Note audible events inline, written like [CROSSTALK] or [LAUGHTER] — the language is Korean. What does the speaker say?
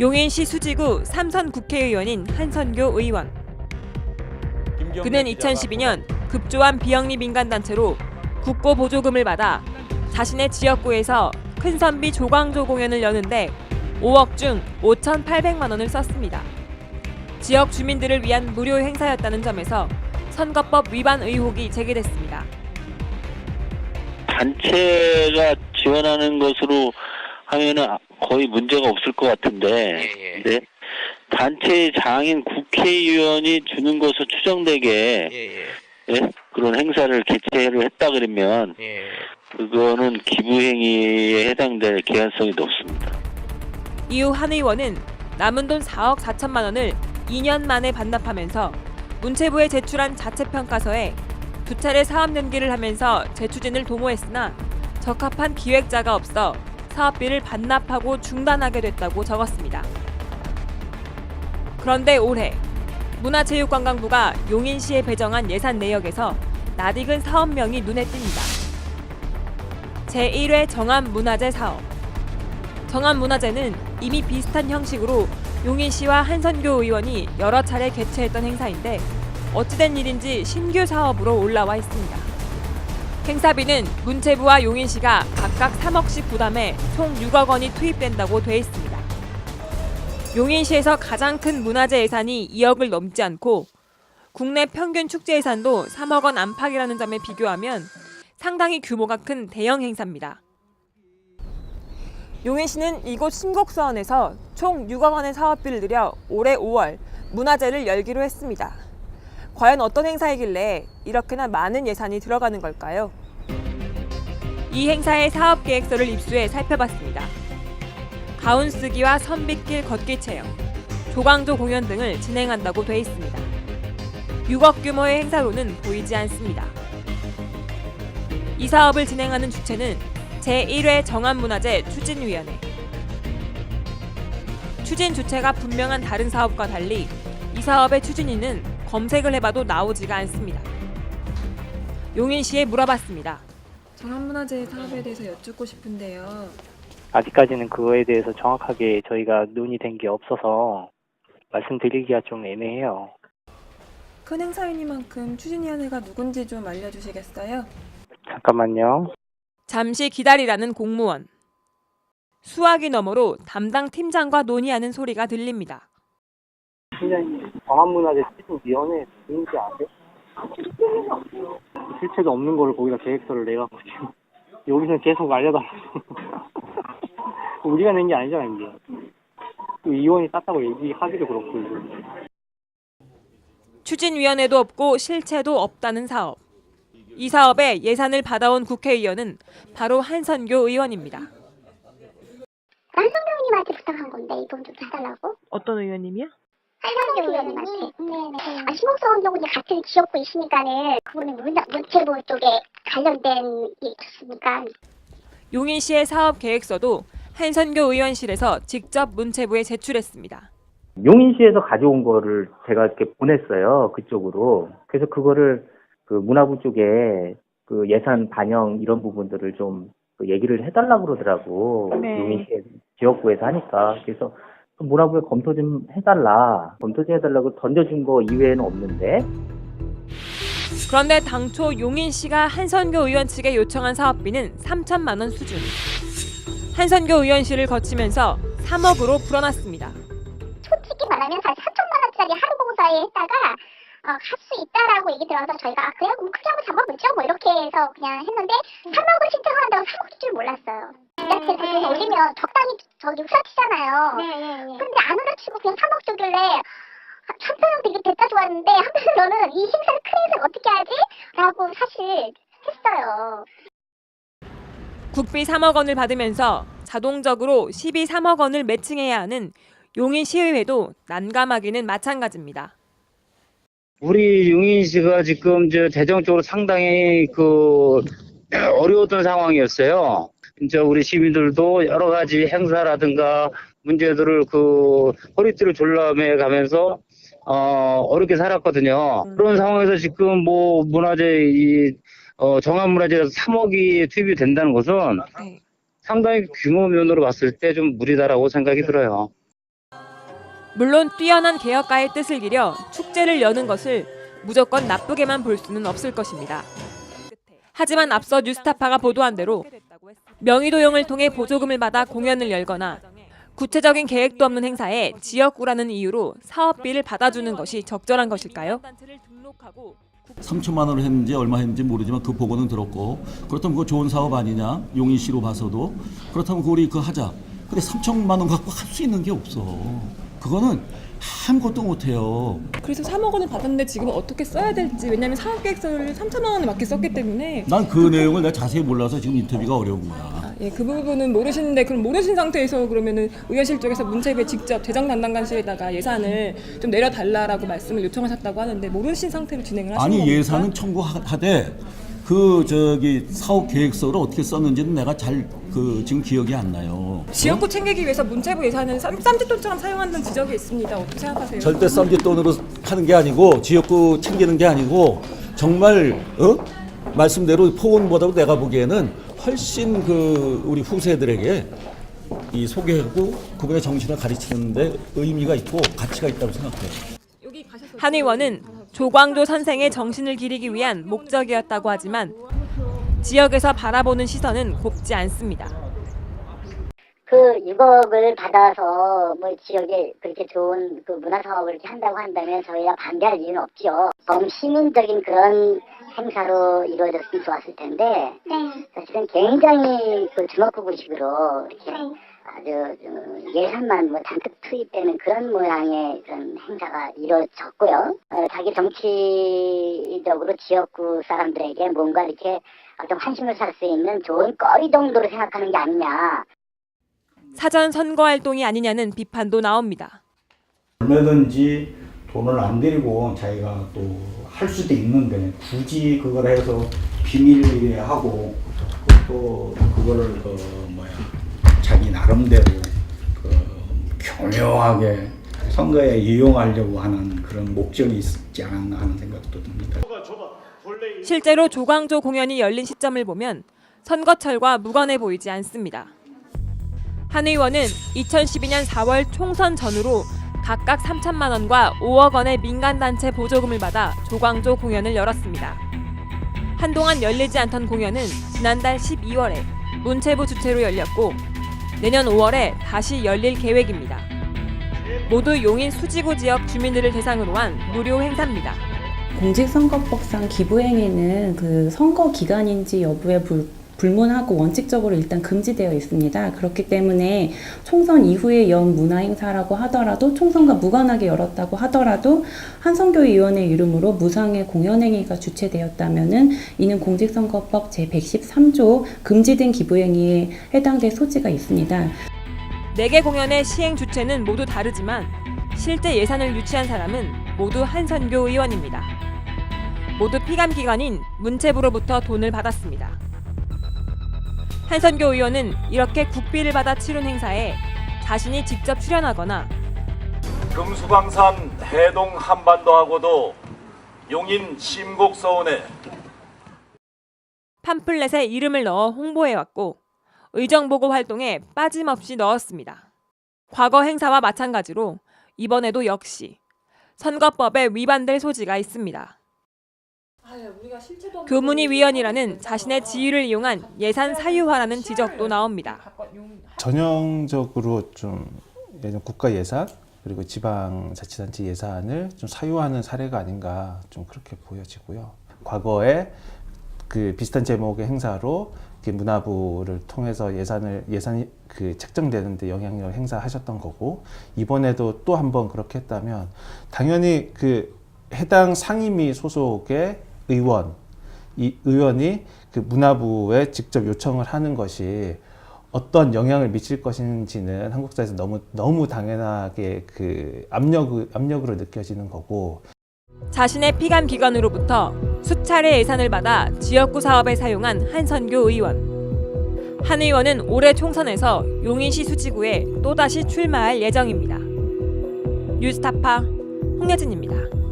용인시 수지구 삼선 국회의원인 한선교 의원. 그는 2012년 급조한 비영리 민간단체로 국고 보조금을 받아 자신의 지역구에서 큰 선비 조광조 공연을 여는데 5억 중 5,800만 원을 썼습니다. 지역 주민들을 위한 무료 행사였다는 점에서 선거법 위반 의혹이 제기됐습니다. 단체가 지원하는 것으로 하면은 거의 문제가 없을 것 같은데, 예, 예. 근데 단체 장인 국회의원이 주는 것으로 추정되게 예, 예. 예? 그런 행사를 개최를 했다 그러면 예. 그거는 기부행위에 해당될 개연성이 높습니다. 이후 한 의원은 남은 돈 4억 4천만 원을 2년 만에 반납하면서 문체부에 제출한 자체 평가서에 두 차례 사업 연기를 하면서 재추진을 도모했으나 적합한 기획자가 없어 사업비를 반납하고 중단하게 됐다고 적었습니다. 그런데 올해 문화체육관광부가 용인시에 배정한 예산 내역에서 낯익은 사업명이 눈에 띕니다. 제1회 정암문화재 사업 정암문화재는 이미 비슷한 형식으로 용인시와 한선교 의원이 여러 차례 개최했던 행사인데 어찌된 일인지 신규 사업으로 올라와 있습니다. 행사비는 문체부와 용인시가 각각 3억씩 부담해 총 6억 원이 투입된다고 돼 있습니다. 용인시에서 가장 큰 문화재 예산이 2억을 넘지 않고 국내 평균 축제 예산도 3억 원 안팎이라는 점에 비교하면 상당히 규모가 큰 대형 행사입니다. 용인시는 이곳 신곡수원에서 총 6억 원의 사업비를 들여 올해 5월 문화제를 열기로 했습니다. 과연 어떤 행사이길래 이렇게나 많은 예산이 들어가는 걸까요? 이 행사의 사업 계획서를 입수해 살펴봤습니다. 가운 쓰기와 선빗길 걷기 체험, 조광조 공연 등을 진행한다고 돼 있습니다. 6억 규모의 행사로는 보이지 않습니다. 이 사업을 진행하는 주체는 제1회 정안문화재 추진위원회. 추진 주체가 분명한 다른 사업과 달리 이 사업의 추진위는 검색을 해봐도 나오지가 않습니다. 용인시에 물어봤습니다. 정안문화재 사업에 대해서 여쭙고 싶은데요. 아직까지는 그거에 대해서 정확하게 저희가 논의된 게 없어서 말씀드리기가 좀 애매해요. 큰 행사이니만큼 추진위원회가 누군지 좀 알려주시겠어요? 잠깐만요. 잠시 기다리라는 공무원. 수화기 너머로 담당 팀장과 논의하는 소리가 들립니다. 팀장님, 광화문화재 추진위원회 누군지 아세요? 실체도 없는 거를 거기다 계획서를 내갖고 지금 여기서 계속 알려달라고. [LAUGHS] 우리가 낸 게 아니잖아, 이게. 그 의원이 땄다고 얘기하기도 그렇고, 이거. 추진위원회도 없고 실체도 없다는 사업. 이 사업에 예산을 받아온 국회의원은 바로 한선교 의원입니다. 한성교님한테 부탁한 건데 이 돈 좀 해달라고? 어떤 의원님이요? 한성교 의원님한테. 네네. 아, 신곡성 경우는 같은 지역구이시니까는 그분은 문, 문체부 쪽에 관련된 일 있었으니까 용인시의 사업 계획서도 한선교 의원실에서 직접 문체부에 제출했습니다. 용인시에서 가져온 거를 제가 이렇게 보냈어요. 그쪽으로. 그래서 그거를 그 문화부 쪽에 그 예산 반영 이런 부분들을 좀그 얘기를 해달라고 그러더라고. 네. 용인시 지역구에서 하니까. 그래서 그 문화부에 검토 좀 해달라. 검토 좀 해달라고 던져준 거 이외에는 없는데. 그런데 당초 용인시가 한선교 의원 측에 요청한 사업비는 3천만 원 수준. 한선교 의원실을 거치면서 3억으로 불어났습니다. 솔직히 말하면 사실 3천만 원짜리 하루 공사에 했다가 어, 할수 있다라고 얘기 들어서 저희가 아, 그래 그럼 크게 한번 잡아보죠 뭐 이렇게 해서 그냥 했는데 3억을 신청한다고 3억일 줄 몰랐어요. 지자체 부분 올리면 적당히 저기 후려치잖아요. 안 후려 치고 그냥 3억 주길래 한편으로 되게 됐다 좋았는데 한편으로는 [LAUGHS] 이 행사를 큰 행사를 어떻게 하지? 라고 사실 했어요. 국비 3억 원을 받으면서 자동적으로 12, 3억 원을 매칭해야 하는 용인 시의회도 난감하기는 마찬가지입니다. 우리 용인시가 지금 저 재정적으로 상당히 그 어려웠던 상황이었어요. 진짜 우리 시민들도 여러 가지 행사라든가 문제들을 그 허리띠를 졸라매 가면서 어 어렵게 살았거든요. 그런 상황에서 지금 뭐 문화재 이 어, 정한문화재에서 3억이 투입이 된다는 것은 네. 상당히 규모 면으로 봤을 때 좀 무리다라고 생각이 들어요. 물론 뛰어난 개혁가의 뜻을 기려 축제를 여는 것을 무조건 나쁘게만 볼 수는 없을 것입니다. 하지만 앞서 뉴스타파가 보도한 대로 명의도용을 통해 보조금을 받아 공연을 열거나 구체적인 계획도 없는 행사에 지역구라는 이유로 사업비를 받아주는 것이 적절한 것일까요? 3천만 원을 했는지 얼마 했는지 모르지만 그 보고는 들었고 그렇다면 그거 좋은 사업 아니냐? 용인시로 봐서도. 그렇다면 그 우리 그 하자. 근데 3천만 원 갖고 할 수 있는 게 없어. 그거는 아무것도 못해요. 그래서 3억 원을 받았는데 지금 어떻게 써야 될지 왜냐하면 사업계획서를 3천만 원에 맞게 썼기 때문에. 난 그 내용을 내가 자세히 몰라서 지금 인터뷰가 어려운 거야. 아, 예, 그 부분은 모르시는데 그럼 모르신 상태에서 그러면은 의원실 쪽에서 문체부에 직접 재정 담당관실에다가 예산을 좀 내려달라라고 말씀을 요청하셨다고 하는데 모르신 상태로 진행을 하신 아니 겁니까? 예산은 청구하되 그 저기 사업 계획서를 어떻게 썼는지는 내가 잘 그 지금 기억이 안 나요 지역구 챙기기 위해서 문체부 예산은 쌈, 쌈짓돈처럼 사용한다는 지적이 있습니다. 어떻게 생각하세요? 절대 쌈짓돈으로 하는 게 아니고 지역구 챙기는 게 아니고 정말 어? 말씀대로 포원보다도 내가 보기에는 훨씬 그 우리 후세들에게 이 소개하고 그분의 정신을 가르치는데 의미가 있고 가치가 있다고 생각해요. 한 의원은 조광조 선생의 정신을 기리기 위한 목적이었다고 하지만 지역에서 바라보는 시선은 곱지 않습니다. 그 6억을 받아서 뭐 지역에 그렇게 좋은 그 문화 사업을 이렇게 한다고 한다면 저희가 반대할 이유는 없죠. 너무 시민적인 그런 행사로 이루어졌으면 좋았을 텐데 네. 사실은 굉장히 그 주먹구구식으로 이렇게 네. 아주 좀 예산만 뭐 잔뜩 투입되는 그런 모양의 그런 행사가 이루어졌고요. 어, 자기 정치적으로 지역구 사람들에게 뭔가 이렇게 어떤 환심을 살 수 있는 좋은 거리 정도로 생각하는 게 아니냐. 사전 선거 활동이 아니냐는 비판도 나옵니다. 얼마든지 돈을 안 들이고 자기가 또 할 수도 있는데 굳이 그걸 해서 비밀리에 하고 또 그거를 그 뭐야 자기 나름대로 그 교묘하게 선거에 이용하려고 하는 그런 목적이 있지 않았나 하는 생각도 듭니다. 실제로 조광조 공연이 열린 시점을 보면 선거철과 무관해 보이지 않습니다. 한 의원은 2012년 4월 총선 전후로 각각 3천만 원과 5억 원의 민간단체 보조금을 받아 조광조 공연을 열었습니다. 한동안 열리지 않던 공연은 지난달 12월에 문체부 주최로 열렸고 내년 5월에 다시 열릴 계획입니다. 모두 용인 수지구 지역 주민들을 대상으로 한 무료 행사입니다. 공직선거법상 기부행위는 그 선거 기간인지 여부에 불, 불문하고 원칙적으로 일단 금지되어 있습니다. 그렇기 때문에 총선 이후에 연 문화 행사라고 하더라도 총선과 무관하게 열었다고 하더라도 한성교위원회 이름으로 무상의 공연 행위가 주최되었다면은 이는 공직선거법 제113조 금지된 기부 행위에 해당될 소지가 있습니다. 4개 공연의 시행 주체는 모두 다르지만 실제 예산을 유치한 사람은 모두 한선교 의원입니다. 모두 피감 기관인 문체부로부터 돈을 받았습니다. 한선교 의원은 이렇게 국비를 받아 치른 행사에 자신이 직접 출연하거나 금수강산 해동 한반도하고도 용인 심곡서원에 팜플렛에 이름을 넣어 홍보해왔고 의정보고 활동에 빠짐없이 넣었습니다. 과거 행사와 마찬가지로 이번에도 역시 선거법에 위반될 소지가 있습니다. 교문위 위원이라는 자신의 지위를 이용한 예산 사유화라는 지적도 나옵니다. 전형적으로 좀 예전 국가 예산 그리고 지방자치단체 예산을 좀 사유하는 사례가 아닌가 좀 그렇게 보여지고요. 과거에 그 비슷한 제목의 행사로 이렇게 문화부를 통해서 예산을 예산이 그 책정되는데 영향력을 행사하셨던 거고 이번에도 또 한 번 그렇게 했다면 당연히 그 해당 상임위 소속의 의원 이 의원이 그 문화부에 직접 요청을 하는 것이 어떤 영향을 미칠 것인지는 한국사에서 너무 너무 당연하게 그 압력 압력으로 느껴지는 거고 자신의 피감 기관으로부터 수차례 예산을 받아 지역구 사업에 사용한 한선교 의원. 한 의원은 올해 총선에서 용인시 수지구에 또다시 출마할 예정입니다. 뉴스타파 홍여진입니다.